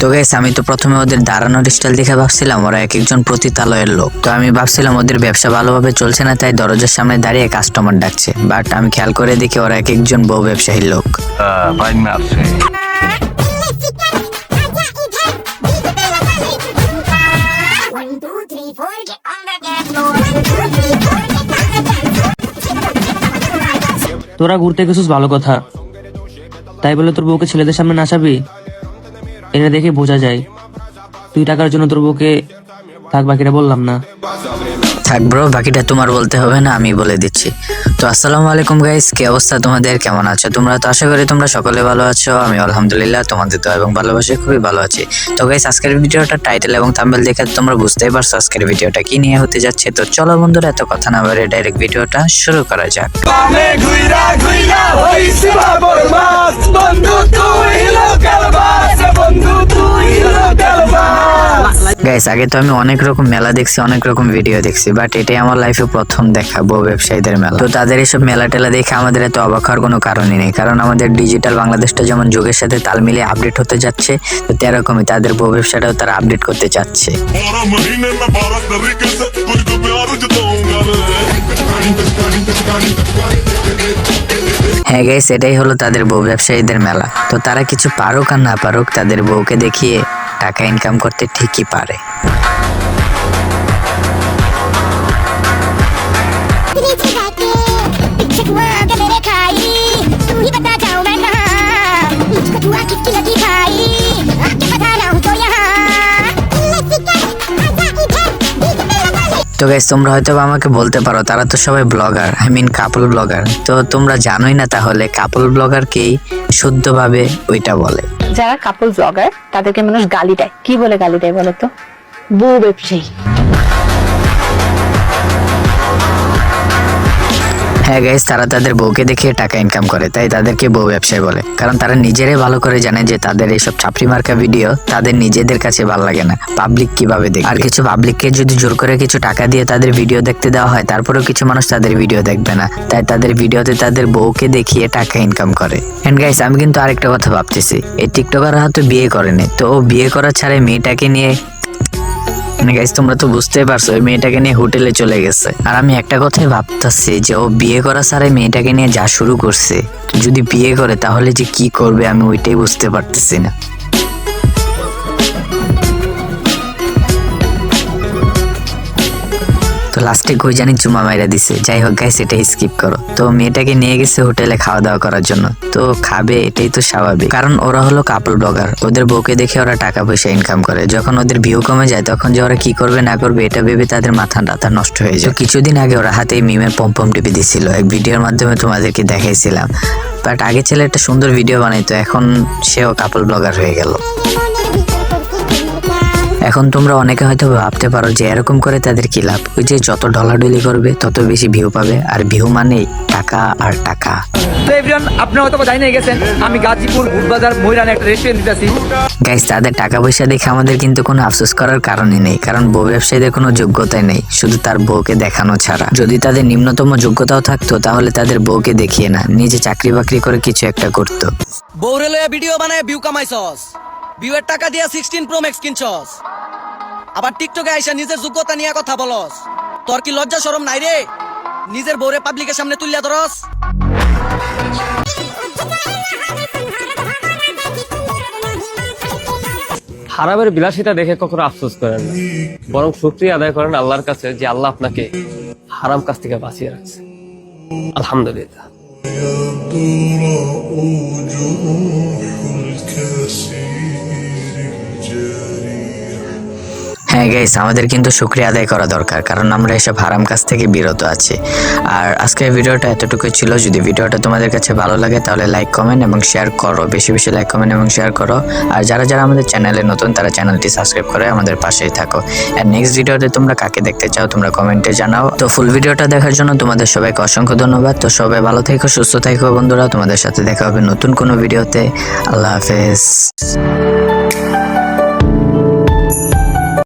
তো গাইস আমি তো প্রথমে ওদের দাঁড়ানোর স্টাইল দেখে ভাবছিলাম, ওরা এক একজন প্রতিতালয়ের লোক। তো আমি ভাবছিলাম ওদের ব্যবসা ভালোভাবে চলছে না, তাই দরজার সামনে দাঁড়িয়ে কাস্টমার ডাকছে। বাট আমি খেয়াল করে দেখি ওরা এক একজন বউ ব্যবসায়ীর লোক. তোরা ঘুরতে গেছিস ভালো কথা। তাই বলে তোর বউকে ছেলেদের সামনে নাচাবি? এটা দেখে বোঝা যায়। তুই টাকার জন্য তোর বউকে থাক বাকিটা বললাম না। থাক ব্রো বাকিটা তোমার বলতে হবে না আমি বলে দিচ্ছি। তো আসসালামু আলাইকুম গাইস কি অবস্থা তোমাদের? কেমন আছো তোমরা? তো আশা করি তোমরা সকলে ভালো আছো। আমি আলহামদুলিল্লাহ তোমাদের তো এবং ভালোবাসে খুবই ভালো আছি। তো গাইস আজকের ভিডিওটা টাইটেল এবং থাম্বেল দেখে তোমরা বুঝতেই পারছ আজকের ভিডিওটা কি নিয়ে হতে যাচ্ছে। তো চলো বন্ধুরা এত কথা না বলে ডাইরেক্ট ভিডিওটা শুরু করা যাক। গ্যাস আগে তো আমি অনেক রকম মেলা দেখছি অনেক রকম ভিডিও দেখছি বাট এটাই আমার লাইফে প্রথম দেখা বউ ব্যবসায়ীদের মেলা। তো তাদের এসব মেলা টেলা দেখে আমাদের এত অবাক হওয়ার কোনো কারণই নেই কারণ আমাদের ডিজিটাল বাংলাদেশটা যেমন যুগের সাথে তাল মিলিয়ে আপডেট হতে যাচ্ছে তো তেরকমই তাদের বউ ব্যবসাটাও তারা আপডেট করতে চাচ্ছে। হ্যাঁ গাইস এটাই হলো তাদের বউ ব্যবসায়ীদের মেলা। তো তারা কিছু পারুক আর না পারুক তাদের বউকে দেখিয়ে টাকা ইনকাম করতে ঠিকই পারে। তো গাইস তোমরা হয়তো আমাকে বলতে পারো, তারা তো সবাই blogger I mean couple blogger তো তোমরা জানোই না তাহলে কাপল ব্লগার ব্লগারকেই শুদ্ধভাবে ওইটা বলে। যারা কাপল ব্লগার তাদেরকে মানুষ গালি দেয়। কি বলে গালি দেয় বলো তো? বউ ব্যবসায়ী। হ্যাঁ গাইস তারা তাদের বউকে দেখিয়ে টাকা ইনকাম করে, তাই তাদেরকে বউ ব্যবসায়ী বলে। কারণ তারা নিজেরাই ভালো করে জানে যে তাদের এইসব চাপড়ি মার্কা ভিডিও তাদের নিজেদের কাছে ভালো লাগে না। পাবলিক কীভাবে দেখে আর কিছু পাবলিককে যদি জোর করে কিছু টাকা দিয়ে তাদের ভিডিও দেখতে দেওয়া হয়, তারপরেও কিছু মানুষ তাদের ভিডিও দেখবে না। তাই তাদের ভিডিওতে তাদের বউকে দেখিয়ে টাকা ইনকাম করে। এন্ড গাইস আমি কিন্তু আরেকটা কথা ভাবতেছি। এই টিকটকার হয়তো বিয়ে করেনি। তো ও বিয়ে করা ছাড়াই মেয়েটাকে নিয়ে মানে গাইজ তোমরা তো বুঝতেই পারছ ওই মেয়েটাকে নিয়ে হোটেলে চলে গেছে। আর আমি একটা কথাই ভাবতেছি যে, ও বিয়ে করা ছাড়াই মেয়েটাকে নিয়ে যা শুরু করছে। যদি বিয়ে করে, তাহলে যে কি করবে আমি ওইটাই বুঝতে পারতেছি না। তো লাস্টে কই জানি চুমা মাইরা দিছে। যাই হোক গাইস এটা স্কিপ করো। তো মেয়েটাকে নিয়ে গেছে হোটেলে খাওয়া দাওয়া করার জন্য। তো খাবে, এটাই তো স্বাভাবিক। কারণ ওরা হলো কাপল ব্লগার ওদের বউকে দেখে ওরা টাকা পয়সা ইনকাম করে। যখন ওদের ভিউ কমে যায়, তখন যে ওরা কি করবে, না করবে, এটা ভেবে তাদের মাথা টাথা নষ্ট হয়ে যায়। কিছুদিন আগে ওরা হাতে মিমের পম্পম টিপে দিছিল। এক ভিডিওর মাধ্যমে তোমাদেরকে দেখাইছিলাম। বাট আগে ছেলে একটা সুন্দর ভিডিও বানাইতো। এখন সেও কাপল ব্লগার হয়ে গেল। এখন তোমরা অনেকে হয়তো ভাবতে পারো যে এরকম করে তাদের কি লাভ? ওই যে যত ডলাডলি করবে তত বেশি ভিউ পাবে। আর ভিউ মানেই টাকা আর টাকা। তো এভরিওয়ান আপনি হয়তো জানিয়ে গেছেন আমি গাজীপুর বুটবাজার মহিলান একটা রেস্টুরেন্ট দিতেছি। গাইস তাদের টাকা পয়সা দেখে আমাদের কিন্তু কোনো আফসোস করার কারণই নেই কারণ বউ ব্যবসায়ীদের কোনো যোগ্যতাই নেই শুধু তার বউকে দেখানো ছাড়া। যদি তাদের নিম্নতম যোগ্যতাও থাকতো তাহলে তাদের বউকে দেখিয়ে না নিজে চাকরি বাকরি করে কিছু একটা করতো। বৌরে লইয়া ভিডিও বানায় ভিউ কামাইছস। ভিউয়ের টাকা দিয়া সিক্সটিন প্রো ম্যাক্স কিনছস। আবার টিকটকে আইসা নিজের যোগ্যতা নিয়ে কথা বলস। তোর কি লজ্জা শরম নাই রে? নিজের বউরে পাবলিকের সামনে তুলিয়া ধরস। হারামের বিলাসিতা দেখে কখনো আফসোস করেন না। বরং শুক্রিয়া আদায় করেন আল্লাহর কাছে যে আল্লাহ আপনাকে হারাম কাছ থেকে বাঁচিয়ে রাখছে। আলহামদুলিল্লাহ। হ্যাঁ গাইস আমাদের কিন্তু শুক্রিয়া আদায় করা দরকার, কারণ আমরা এসব হারাম কাজ থেকে বিরত আছি। আর আজকের ভিডিওটা এতটুকুই ছিল, যদি ভিডিওটা তোমাদের কাছে ভালো লাগে তাহলে লাইক কমেন্ট এবং শেয়ার করো, বেশি বেশি লাইক কমেন্ট এবং শেয়ার করো। আর যারা যারা আমাদের চ্যানেলে নতুন, তারা চ্যানেলটি সাবস্ক্রাইব করে আমাদের পাশেই থাকো। আর নেক্সট ভিডিওতে তোমরা কাকে দেখতে চাও, তোমরা কমেন্টে জানাও। তো ফুল ভিডিওটা দেখার জন্য তোমাদের সবাইকে অসংখ্য ধন্যবাদ। তো সবাই ভালো থেকো, সুস্থ থেকো বন্ধুরা। তোমাদের সাথে দেখা হবে নতুন কোনো ভিডিওতে আল্লাহ হাফেজ।